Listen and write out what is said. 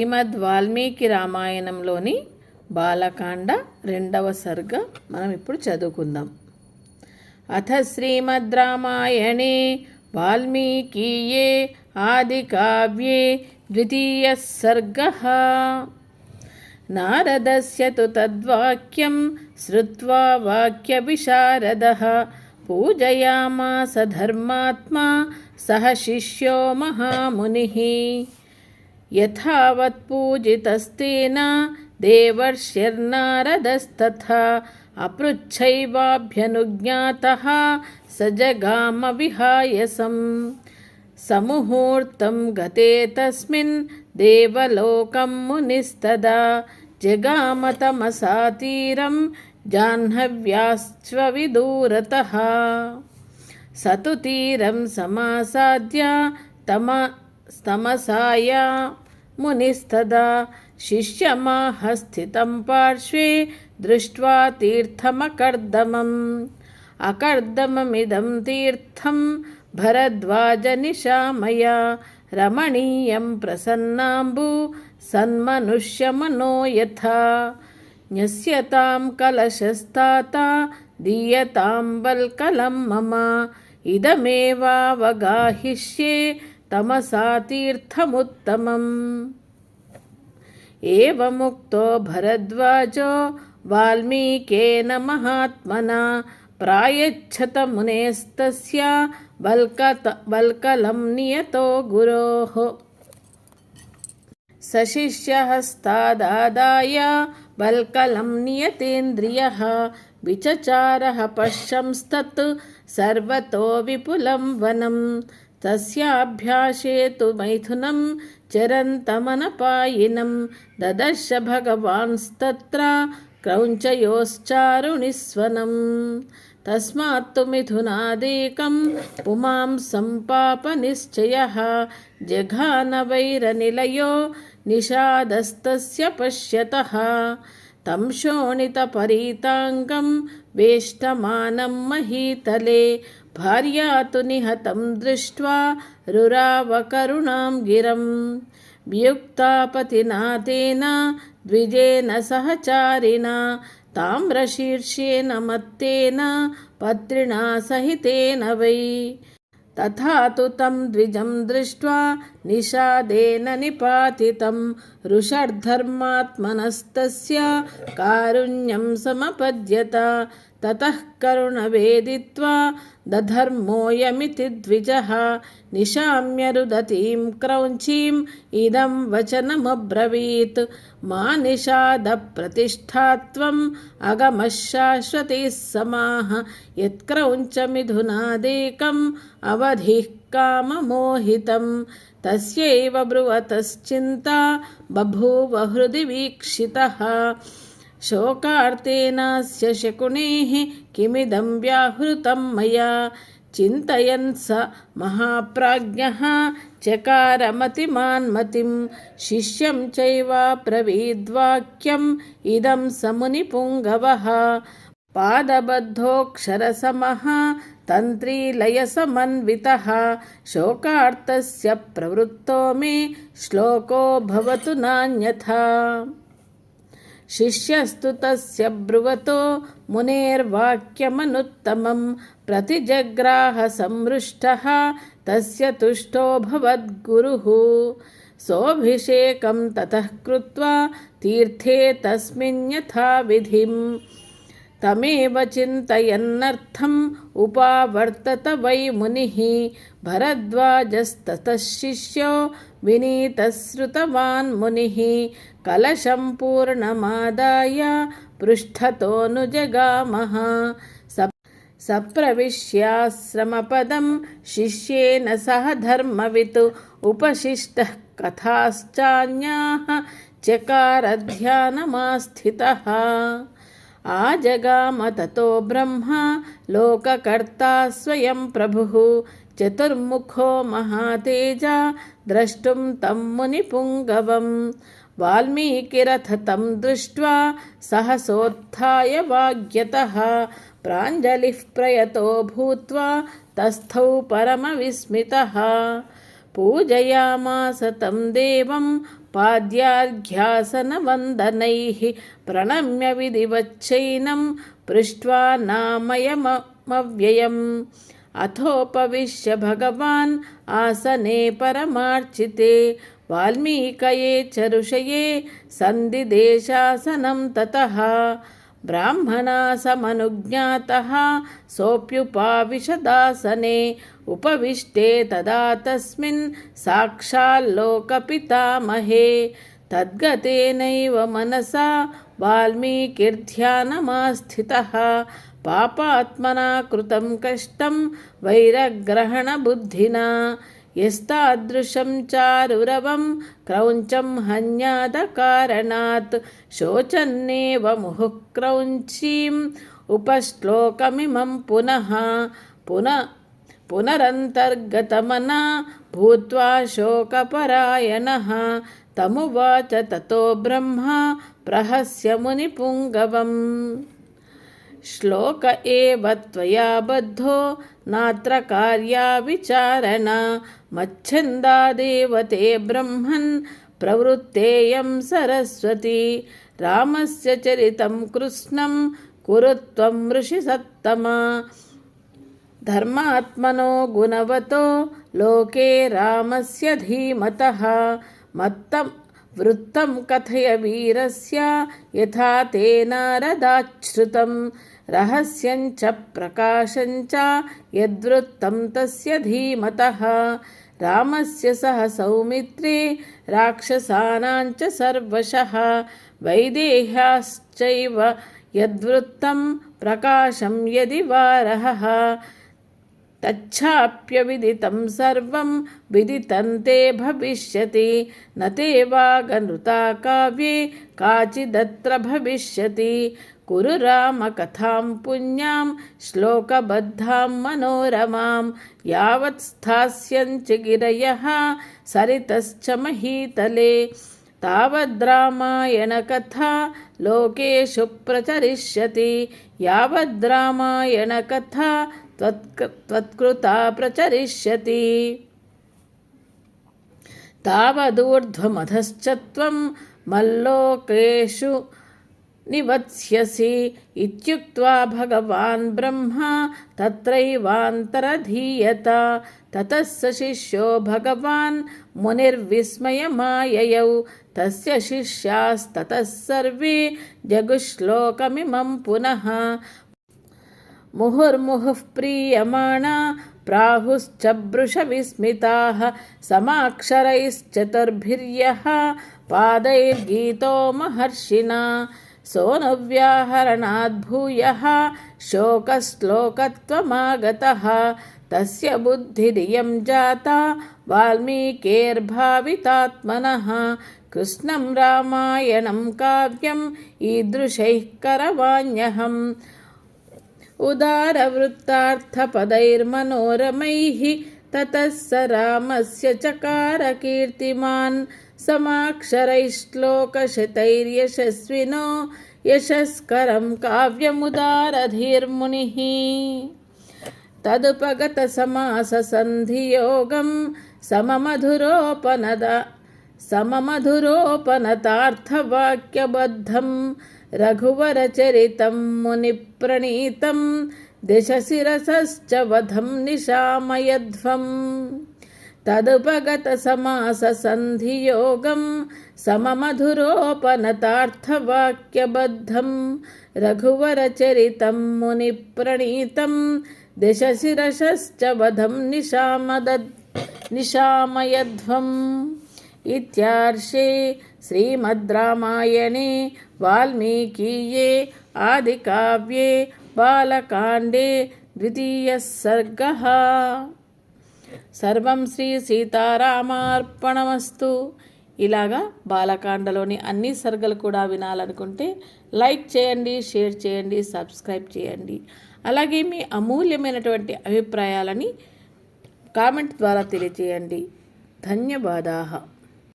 శ్రీమద్ వాల్మీకి రామాయణంలోని బాలకాండ రెండవ సర్గ మనం ఇప్పుడు చదువుకుందాం. అథ శ్రీమద్ రామాయణే వాల్మీకీయే ఆదికావ్యే ద్వితీయ సర్గ. నారదస్య తు తద్వాక్యం శ్రుత్వా వాక్యవిశారదः పూజయామాస ధర్మాత్మా సహ శిష్యో మహామునిः. यथावत् पूजितस्तेन देवर्ष्यर्नारदस्तथा। अपृच्छैवाभ्यनुज्ञातः स जगामविहायसं समुहूर्तं गते तस्मिन् देवलोकं मुनिस्तदा। जगामतमसा तीरं जाह्नव्याश्वविदूरतः स तु तीरं समासाद्य तम तमसाया मुनिस्तदा शिष्यमाह स्थितं पार्श्वे दृष्ट्वा तीर्थमकर्दमम् अकर्दममिदं तीर्थं भरद्वाजनिशामया रमणीयं प्रसन्नाम्बु सन्मनुष्यमनो यथा न्यस्यतां कलशस्ताता दीयतां वल्कलं मम इदमेवावगाहिष्ये तमसा तीर्थमुत्तमम् एवमुक्तो भरद्वाजो वाल्मीकेन महात्मना प्रायच्छत मुनेस्तस्य वल्कत वल्कलं नियतो गुरोः। सशिष्यहस्तादादाय वल्कलं नियतेन्द्रियः विचचारः पश्यंस्तत् सर्वतो विपुलं वनं తస్యాభ్యాసేతు మైథునం చరంతమనపాయినం దదర్శ భగవాన్స్తత్ర క్రౌంచయోశ్చారుణిస్వనం. తస్మాత్తు మిథునాదేకం పుమాం సంపాప నిశ్చయ జఘానవైరనిలయో నిషాదస్తస్య పశ్యత. తం శోణితపరీతాంగం वेष्टमानं महीतले भार्या तु निहतं दृष्ट्वा रुरावकरुणां गिरं वियुक्तापतिना तेन द्विजेन सहचारिणा ताम्रशीर्षेण मत्तेन पत्रिणा सहितेन वै तथा तु तं द्विजं दृष्ट्वा निषादेन निपातितं रुषर्धर्मात्मनस्तस्य कारुण्यं समपद्यत ततः करुणवेदित्वा దధర్మోయమితి ద్విజ నిశామ్యరుదతీం క్రౌంచీం ఇదం వచనమబ్రవీత్ మా నిషాద ప్రతిష్టాత్వం అగమశాశ్వతి సమాహ యత్క్రౌంచమిధునాదేకం అవధి కామమోహితం తస్యైవ బ్రువతశ్చింత బభూవ హృది వీక్షిత शोकार्तेनास्य शकुनेः किमिदं व्याहृतं मया चिन्तयन् स महाप्राज्ञः चकारमतिमान्मतिं शिष्यं चैवाब्रवीद्वाक्यम् इदं समुनिपुङ्गवः पादबद्धोऽक्षरसमः तन्त्रीलयसमन्वितः शोकार्तस्य प्रवृत्तो मे श्लोको भवतु नान्यथा शिष्यस्तु तस्य ब्रुवतो मुनेर्वाक्यमनुत्तमं प्रतिजग्राहसंमृष्टः तस्य तुष्टोऽभवद्गुरुः सोऽभिषेकं ततः कृत्वा तीर्थे तस्मिन् तमेव తమేవ చింతయన్నర్థం ఉపావర్తత వై ముని భరద్వాజస్తశిష్యో వినీతశ్రుతవాన్ ముని కలశం పూర్ణమాదాయ పృష్ఠతోనుజగామః సప్రవిశ్యాశ్రమపదం శిష్యేన సహ ధర్మవిత్ ఉపశిష్ట కథాశ్చాన్యా చకారధ్యానమాస్థిత ఆ జగామతతో బ్రహ్మ లోకకర్త స్వయం ప్రభు. చతుర్ముఖో మహాతేజ ద్రష్టుం తం మునిపుంగవం. వాల్మీకిరథతం దృష్ట్వా సహసోత్య వాగ్యత. ప్రాంజలి ప్రయతో భూత్వా తస్థౌ పరమవిస్మిత. పూజయామాస తం దేవం देवं पाद्यार्घ्यासनवन्दनैः प्रणम्य विधिवच्चैनं पृष्ट्वा नामयमव्ययम् अथोपविश्य भगवान् आसने परमार्चिते वाल्मीकये च ऋषये सन्धिदेशासनं ततः బ్రాహ్మణా సమనుజ్ఞాత సోప్యుపావిశదాసనే ఉపవిష్టే తదా తస్మిన్ సాక్షాల్లోకపితామహే తద్గతేనైవ మనసా వాల్మీకిర్ధ్యానమాస్థిత పాపాత్మనా కృతం కష్టం వైరగ్రహణబుద్ధినా यस्तादृशं चारुरवं क्रौञ्चं हन्यादकारणात् शोचन्नेव मुहुः क्रौञ्चीम् उपश्लोकमिमं पुनः पुनः पुनरन्तर्गतमना भूत्वा शोकपरायणः तमुवाच ततो ब्रह्मा प्रहस्य मुनिपुङ्गवम् श्लोक एव त्वया बद्धो नात्र कार्या विचारणा मच्छन्दादेव ते ब्रह्मन् प्रवृत्तेयं सरस्वती रामस्य चरितं कृष्णं कुरु त्वं ऋषिसत्तमा धर्मात्मनो गुणवतो लोके रामस्य धीमतः मत्तं వృత్తం కథయ వీరస్య యథా తేనారదాశ్రుతం రహస్యం చ ప్రకాశం చ యద్వృత్తం తస్య ధీమత. రామస్య సహ సౌమిత్రే రాక్షసానాంచ సర్వశః. వైదేహ్యాశ్చైవ యద్వృత్తం ప్రకాశం యది వారహ. विदितं ते भविष्यति न ते वागनृता काव्ये काचिदत्र भविष्यति कुरु रामकथां पुण्यां श्लोकबद्धां मनोरमां यावत् स्थास्यञ्च गिरयः सरितश्च महीतले तावद्रामायणकथा लोकेषु प्रचरिष्यति यावद्रामायणकथा त्वत्क त्वत्कृता प्रचरिष्यति तावदूर्ध्वमधश्च त्वं मल्लोकेषु निवत्स्यसि इत्युक्त्वा भगवान् ब्रह्मा तत्रैवान्तरधीयत ततः स शिष्यो भगवान् मुनिर्विस्मयमाययौ तस्य शिष्यास्ततः सर्वे जगुश्लोकमिमं पुनः मुहुर्मुहुः प्रीयमाणा प्राहुश्च वृषविस्मिताः समाक्षरैश्चतुर्भिर्यः पादैर्गीतो महर्षिणा सोऽनुव्याहरणाद्भूयः शोकश्लोकत्वमागतः तस्य बुद्धिरियं जाता वाल्मीकेर्भावितात्मनः कृष्णं रामायणं काव्यम् ईदृशैः करवाण्यहम् उदारवृत्तार्थपदैर्मनोरमैः ततः स रामस्य चकार कीर्तिमान् समाक्षरैश्लोकशतैर्यशस्विनो यशस्करं काव्यमुदारधीर्मुनिः तदुपगतसमाससन्धियोगं सममधुरोपनद सममधुरोपनतार्थवाक्यबद्धं रघुवरचरितं मुनिप्रणीतं दिशशिरसश्च वधं निशामयध्वम् तदुपगतसमाससन्धियोगं सममधुरोपनतार्थवाक्यबद्धं रघुवरचरितं मुनिप्रणीतं दिशशिरसश्च वधं निशामदद् निशामयध्वम् इत्यार्षे శ్రీమద్ రామాయణే వాల్మీకియే ఆదికావ్యే బాలకాండే ద్వితీయ సర్గ సర్వం శ్రీ సీతారామార్పణమస్తు ఇలాగా బాలకాండలోని అన్ని సర్గలు కూడా వినాలనుకుంటే లైక్ చేయండి షేర్ చేయండి సబ్స్క్రైబ్ చేయండి. అలాగే మీ అమూల్యమైనటువంటి అభిప్రాయాలని కామెంట్ ద్వారా తెలియజేయండి. ధన్యవాదాలు.